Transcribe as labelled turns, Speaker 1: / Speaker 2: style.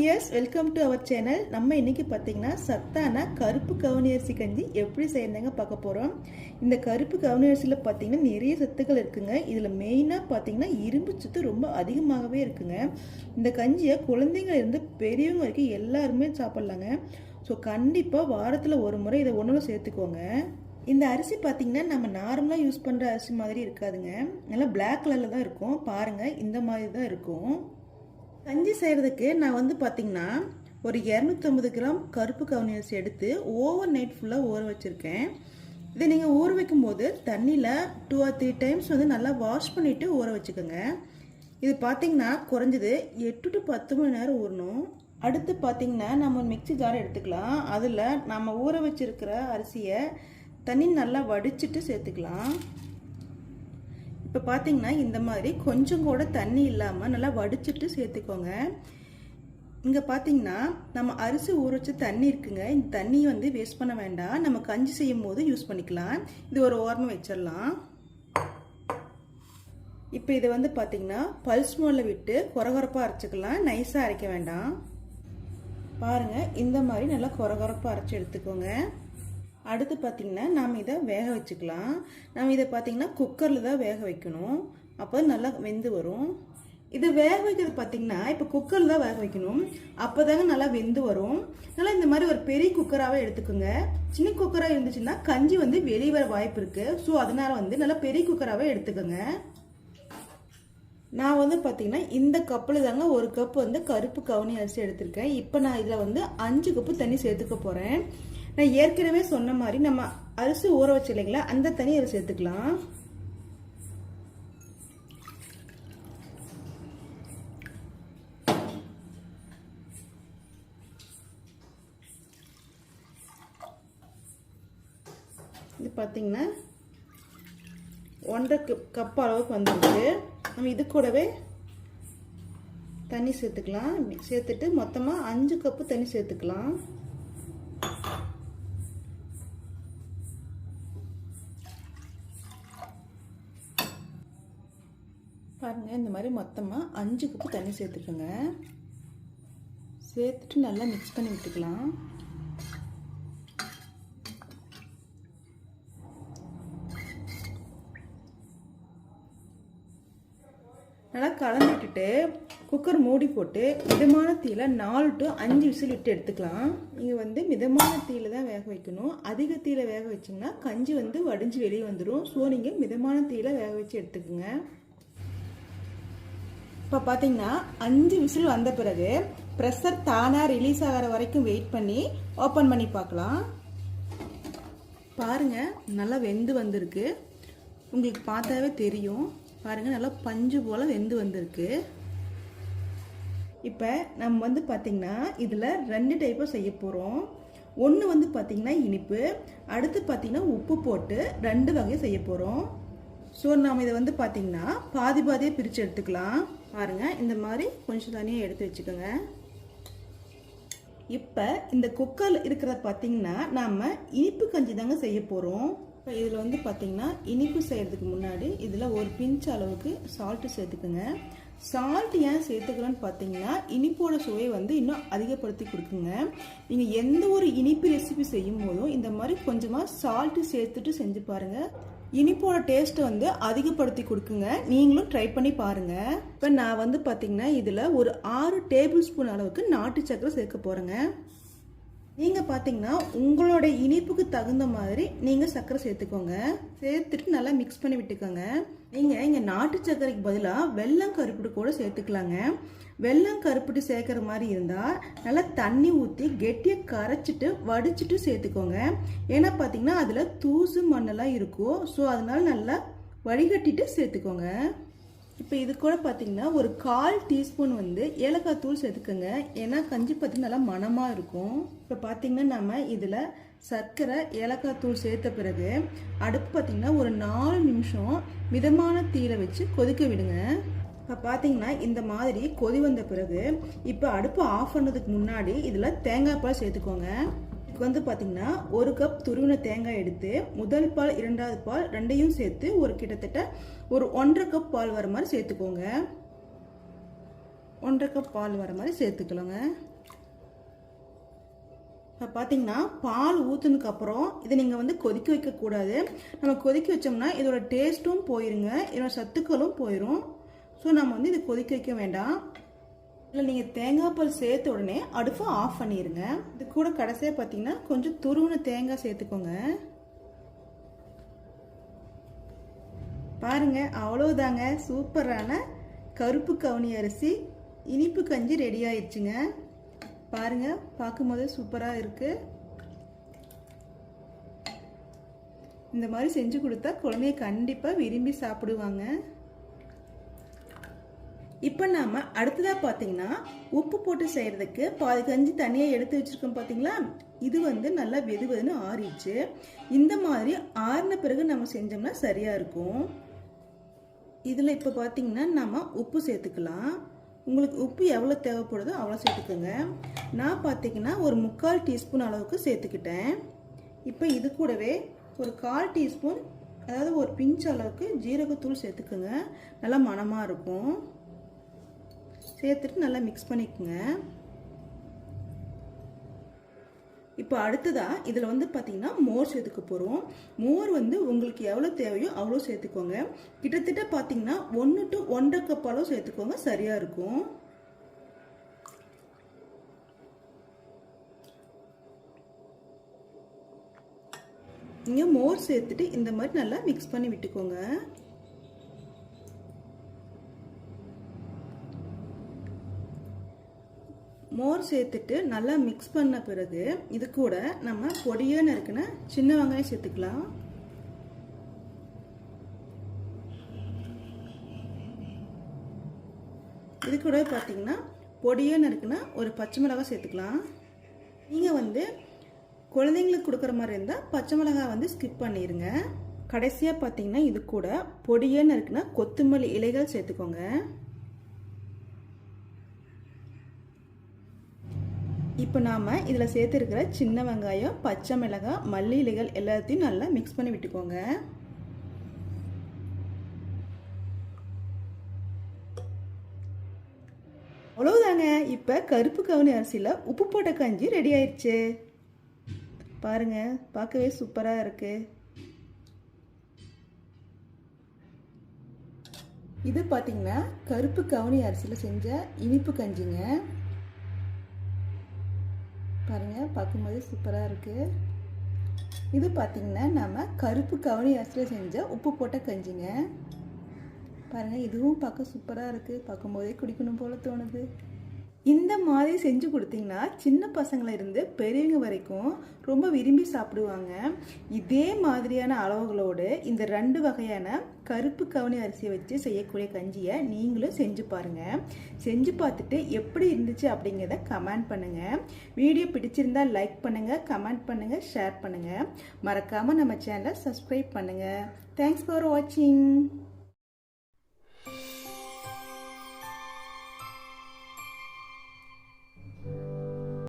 Speaker 1: Dears welcome to our channel நம்ம இன்னைக்கு பார்த்தீங்கன்னா சத்தான கருப்பு கவுனி அரிசி கஞ்சி எப்படி செய்யறதுங்க பார்க்க போகிறோம் இந்த கருப்பு கவுனி அரிசியில் பார்த்தீங்கன்னா நிறைய சத்துக்கள் இருக்குங்க. இதில் மெயினாக பார்த்தீங்கன்னா இரும்பு சத்து ரொம்ப அதிகமாகவே இருக்குங்க. இந்த கஞ்சியை குழந்தைங்கள் இருந்து பெரியவங்க வரைக்கும் எல்லாருமே சாப்பிட்லாங்க. ஸோ கண்டிப்பாக வாரத்தில் ஒரு முறை இதை ஒன்றும் சேர்த்துக்கோங்க. இந்த அரிசி பார்த்தீங்கன்னா நம்ம நார்மலாக யூஸ் பண்ணுற அரிசி மாதிரி இருக்காதுங்க. நல்லா பிளாக் கலரில் தான் இருக்கும். பாருங்கள் இந்த மாதிரி தான் இருக்கும். கஞ்சி செய்கிறதுக்கு நான் வந்து பார்த்தீங்கன்னா ஒரு இரநூத்தம்பது கிராம் கருப்பு கவுனி அரிசி எடுத்து ஓவர் நைட் ஃபுல்லாக ஊற வச்சுருக்கேன். இதை நீங்கள் ஊற வைக்கும்போது தண்ணியில் டூ ஆர் த்ரீ டைம்ஸ் வந்து நல்லா வாஷ் பண்ணிவிட்டு ஊற வச்சுக்கோங்க. இது பார்த்தீங்கன்னா குறைஞ்சது எட்டு டு பத்து மணி நேரம் ஊறணும். அடுத்து பார்த்தீங்கன்னா நம்ம மிக்ஸி ஜார் எடுத்துக்கலாம். அதில் நம்ம ஊற வச்சுருக்கிற அரிசியை தண்ணி நல்லா வடிச்சிட்டு சேர்த்துக்கலாம். இப்போ பார்த்தீங்கன்னா இந்த மாதிரி கொஞ்சம் கூட தண்ணி இல்லாமல் நல்லா வடிச்சிட்டு சேர்த்துக்கோங்க. இங்கே பார்த்தீங்கன்னா நம்ம அரிசி ஊற வச்ச தண்ணி இருக்குங்க. இந்த தண்ணியை வந்து வேஸ்ட் பண்ண வேண்டாம். நம்ம கஞ்சி செய்யும் போது யூஸ் பண்ணிக்கலாம். இது ஒரு ஓரமாக வச்சிடலாம். இப்போ இதை வந்து பார்த்தீங்கன்னா பல்ஸ் மோலில் விட்டு குறகுறப்பாக அரைச்சிக்கலாம். நைஸாக அரைக்க வேண்டாம். பாருங்கள் இந்த மாதிரி நல்லா குறகுறப்பாக அரைச்சி எடுத்துக்கோங்க. அடுத்து பார்த்திங்கன்னா நாம் இதை வேக வச்சுக்கலாம். நம்ம இதை பார்த்திங்கன்னா குக்கரில் தான் வேக வைக்கணும். அப்போ நல்லா வெந்து வரும். இது வேக வைக்கிறது பார்த்திங்கன்னா இப்போ குக்கரில் தான் வேக வைக்கணும். அப்போ தாங்க நல்லா வெந்து வரும். நல்லா இந்த மாதிரி ஒரு பெரிய குக்கராகவே எடுத்துக்கோங்க. சின்ன குக்கராக இருந்துச்சுன்னா கஞ்சி வந்து வெளியே வர வாய்ப்பு இருக்குது ஸோ அதனால் வந்து நல்லா பெரிய குக்கராகவே எடுத்துக்கோங்க. நான் வந்து பார்த்தீங்கன்னா இந்த கப்பில் தாங்க ஒரு கப் வந்து கருப்பு கவுனி அரிசி எடுத்திருக்கேன். இப்போ நான் இதில் வந்து அஞ்சு கப்பு தண்ணி சேர்த்துக்க போகிறேன் நான் ஏற்கனவே சொன்ன மாதிரி நம்ம அரிசி ஊற வச்சு இல்லைங்களா? அந்த தனி அரிசி சேர்த்துக்கலாம். இது பார்த்தீங்கன்னா ஒன்றரை கப் அளவுக்கு வந்துருக்கு. நம்ம இது கூடவே தண்ணி சேர்த்துக்கலாம். சேர்த்துட்டு மொத்தமாக அஞ்சு கப்பு தண்ணி சேர்த்துக்கலாம். பாருங்கள் இந்த மாதிரி மொத்தமாக அஞ்சு கப்பு தண்ணி சேர்த்துக்கோங்க. சேர்த்துட்டு நல்லா மிக்ஸ் பண்ணி விட்டுக்கலாம். நல்லா கலந்து விட்டுட்டு குக்கர் மூடி போட்டு மிதமான தீயில் நாலு டு அஞ்சு விசில் விட்டு எடுத்துக்கலாம். நீங்கள் வந்து மிதமான தீயில் தான் வேக வைக்கணும். அதிக தீயில் வேக வச்சிங்கன்னா கஞ்சி வந்து வடிஞ்சு வெளியே வந்துடும் ஸோ நீங்கள் மிதமான தீயில் வேக வச்சு எடுத்துக்கோங்க. இப்போ பார்த்தீங்கன்னா அஞ்சு விசில் வந்த பிறகு ப்ரெஷர் தானாக ரிலீஸ் ஆகிற வரைக்கும் வெயிட் பண்ணி ஓப்பன் பண்ணி பார்க்கலாம். பாருங்கள் நல்லா வெந்து வந்திருக்கு. உங்களுக்கு பார்த்தாவே தெரியும். பாருங்கள் நல்லா பஞ்சு போல் வெந்து வந்திருக்கு. இப்போ நம்ம வந்து பார்த்திங்கன்னா இதில் ரெண்டு டைப்பாக செய்ய போகிறோம் ஒன்று வந்து பார்த்திங்கன்னா இனிப்பு அடுத்து பார்த்திங்கன்னா உப்பு போட்டு ரெண்டு வகையை செய்ய போகிறோம் ஸோ நாம் இதை வந்து பார்த்திங்கன்னா பாதி பாதியாக பிரித்து எடுத்துக்கலாம். பாருங்கள் இந்த மாதிரி கொஞ்சம் தனியாக எடுத்து வச்சுக்கோங்க. இப்போ இந்த குக்கரில் இருக்கிறத பார்த்தீங்கன்னா நாம் இனிப்பு கஞ்சி தாங்க செய்ய போகிறோம் இப்போ இதில் வந்து பார்த்திங்கன்னா இனிப்பு செய்கிறதுக்கு முன்னாடி இதில் ஒரு பிஞ்ச் அளவுக்கு சால்ட்டு சேர்த்துக்குங்க. சால்ட் ஏன் சேர்த்துக்கிறோன்னு பார்த்தீங்கன்னா இனிப்போட சுவையை வந்து இன்னும் அதிகப்படுத்தி கொடுக்குங்க. நீங்கள் எந்த ஒரு இனிப்பு ரெசிபி செய்யும் போதும் இந்த மாதிரி கொஞ்சமாக சால்ட்டு சேர்த்துட்டு செஞ்சு பாருங்கள் இனிப்போட டேஸ்ட்டை வந்து அதிகப்படுத்தி கொடுக்குங்க. நீங்களும் ட்ரை பண்ணி பாருங்கள் இப்போ நான் வந்து பார்த்தீங்கன்னா இதில் ஒரு ஆறு டேபிள் ஸ்பூன் அளவுக்கு நாட்டு சக்கரை சேர்க்க போகிறேங்க நீங்கள் பார்த்தீங்கன்னா உங்களோட இனிப்புக்கு தகுந்த மாதிரி நீங்கள் சர்க்கரை சேர்த்துக்கோங்க. சேர்த்துட்டு நல்லா மிக்ஸ் பண்ணி விட்டுக்கோங்க. நீங்கள் இங்கே நாட்டு சர்க்கரைக்கு பதிலாக வெள்ளம் கருப்பட்டி கூட சேர்த்துக்கலாங்க. வெல்லம் கருப்பட்டி சேர்க்குற மாதிரி இருந்தால் நல்லா தண்ணி ஊற்றி கெட்டியாக கரைச்சிட்டு வடிச்சிட்டு சேர்த்துக்கோங்க. ஏன்னா பார்த்தீங்கன்னா அதில் தூசு மண்ணெல்லாம் இருக்கும். ஸோ அதனால் நல்லா வடிகட்டிட்டு சேர்த்துக்கோங்க. இப்போ இது கூட பார்த்தீங்கன்னா ஒரு கால் டீஸ்பூன் வந்து ஏலக்காய் தூள் சேர்த்துக்கோங்க. ஏன்னா கஞ்சி பார்த்தீங்கன்னா நல்லா மணமாக இருக்கும். இப்போ பார்த்தீங்கன்னா நம்ம இதில் சர்க்கரை ஏலக்காய் தூள் சேர்த்த பிறகு அடுப்பு பார்த்தீங்கன்னா ஒரு நாலு நிமிஷம் மிதமான தீயில வச்சு கொதிக்க விடுங்க. இப்போ பார்த்தீங்கன்னா இந்த மாதிரி கொதி வந்த பிறகு இப்போ அடுப்பு ஆஃப் பண்ணதுக்கு முன்னாடி இதில் தேங்காய் பால் சேர்த்துக்கோங்க. இதுக்கு வந்து பார்த்தீங்கன்னா ஒரு கப் துருவின தேங்காய் எடுத்து முதல் பால் இரண்டாவது பால் ரெண்டையும் சேர்த்து ஒரு கிட்டத்தட்ட ஒரு ஒன்றரை கப் பால் வர மாதிரி சேர்த்துக்கோங்க. ஒன்றரை கப் பால் வர மாதிரி சேர்த்துக்கலாங்க. இப்போ பார்த்தீங்கன்னா பால் ஊற்றுனதுக்கப்புறம் இதை நீங்கள் வந்து கொதிக்க வைக்கக்கூடாது நம்ம கொதிக்க வச்சோம்னா இதோட டேஸ்ட்டும் போயிருங்க. இதோட சத்துக்களும் போயிடும் ஸோ நம்ம வந்து இதை கொதிக்க வைக்க வேண்டாம். இல்லை நீங்கள் தேங்காய் பால் சேர்த்த உடனே அடுப்பை ஆஃப் பண்ணிடுங்க இது கூட கடைசியாக பார்த்தீங்கன்னா கொஞ்சம் துருவின தேங்காய் சேர்த்துக்கோங்க. பாருங்க அவ்வளோதாங்க சூப்பரான கருப்பு கவுனி அரிசி இனிப்பு கஞ்சி ரெடி ஆயிடுச்சுங்க. பாருங்க பார்க்கும்போது சூப்பராக இருக்குது இந்த மாதிரி செஞ்சு கொடுத்தா குழந்தைய கண்டிப்பாக விரும்பி சாப்பிடுவாங்க. இப்போ நாம் அடுத்ததாக பார்த்தீங்கன்னா உப்பு போட்டு செய்கிறதுக்கு பாதி கஞ்சி தனியாக எடுத்து வச்சுருக்கோம் பார்த்தீங்களா இது வந்து நல்லா வெது வெதுன்னு ஆறிடுச்சு. இந்த மாதிரி ஆறின பிறகு நம்ம செஞ்சோம்னா சரியாக இருக்கும். இதில் இப்போ பார்த்தீங்கன்னா நம்ம உப்பு சேர்த்துக்கலாம். உங்களுக்கு உப்பு எவ்வளோ தேவைப்படுதோ அவ்வளோ சேர்த்துக்கோங்க. நான் பார்த்தீங்கன்னா ஒரு முக்கால் டீஸ்பூன் அளவுக்கு சேர்த்துக்கிட்டேன். இப்போ இது கூடவே ஒரு கால் டீஸ்பூன் அதாவது ஒரு பிஞ்ச் அளவுக்கு ஜீரகத்தூள் சேர்த்துக்குங்க. நல்லா மணமாக இருக்கும். சேர்த்துட்டு நல்லா மிக்ஸ் பண்ணிக்கோங்க. இப்போ அடுத்ததாக இதில் வந்து பார்த்தீங்கன்னா மோர் சேர்த்துக்க போகிறோம் மோர் வந்து உங்களுக்கு எவ்வளோ தேவையோ அவ்வளோ சேர்த்துக்கோங்க. கிட்டத்தட்ட பார்த்தீங்கன்னா ஒன்று டு ஒன்றரை கப் அளவு சேர்த்துக்கோங்க சரியாக இருக்கும். நீங்கள் மோர் சேர்த்துட்டு இந்த மாதிரி நல்லா மிக்ஸ் பண்ணி விட்டுக்கோங்க. மோர் சேர்த்துட்டு நல்லா மிக்ஸ் பண்ண பிறகு இது கூட நம்ம பொடியன்னு நறுக்கின சின்ன வெங்காயம் சேர்த்துக்கலாம். இது கூட பார்த்தீங்கன்னா பொடியன்னு நறுக்குனா ஒரு பச்சை மிளகாய் சேர்த்துக்கலாம். நீங்கள் வந்து குழந்தைங்களுக்கு கொடுக்குற மாதிரி இருந்தால் பச்சை மிளகாய் வந்து ஸ்கிப் பண்ணிடுங்க கடைசியாக பார்த்தீங்கன்னா இது கூட பொடியன்னு இருக்குன்னா கொத்தமல்லி இலைகள் சேர்த்துக்கோங்க. இப்போ நாம் இதில் சேர்த்துருக்கிற சின்ன வெங்காயம் பச்சை மிளகாய் மல்லி இலைகள் எல்லாத்தையும் நல்லா மிக்ஸ் பண்ணி விட்டுக்கோங்க. அவ்வளோதாங்க இப்போ கருப்பு கவுனி அரிசியில் உப்பு போட்ட கஞ்சி ரெடி ஆயிடுச்சு பாருங்க பார்க்கவே சூப்பராக இருக்கு. இது பார்த்தீங்கன்னா கருப்பு கவுனி அரிசியில் செஞ்ச இனிப்பு கஞ்சிங்க. பாருங்கள் பார்க்கும்போது சூப்பராக இருக்குது இது பார்த்திங்கன்னா நம்ம கருப்பு கவனி அரிசியில் செஞ்ச உப்பு போட்ட கஞ்சிங்க. பாருங்கள் இதுவும் பார்க்க சூப்பராக இருக்குது பார்க்கும்போதே குடிக்கணும் போல் தோணுது. இந்த மாதிரி செஞ்சு கொடுத்தீங்கன்னா சின்ன பசங்களை இருந்து பெரியவங்க வரைக்கும் ரொம்ப விரும்பி சாப்பிடுவாங்க. இதே மாதிரியான அளவுகளோடு இந்த ரெண்டு வகையான கருப்பு கவுனி அரிசியை வச்சு செய்யக்கூடிய கஞ்சியை நீங்களும் செஞ்சு பாருங்கள் செஞ்சு பார்த்துட்டு எப்படி இருந்துச்சு அப்படிங்கிறத கமெண்ட் பண்ணுங்கள் வீடியோ பிடிச்சிருந்தா லைக் பண்ணுங்கள் கமெண்ட் பண்ணுங்கள் ஷேர் பண்ணுங்கள் மறக்காமல் நம்ம சேனலை சப்ஸ்கிரைப் பண்ணுங்கள் தேங்க்ஸ் ஃபார் வாட்சிங்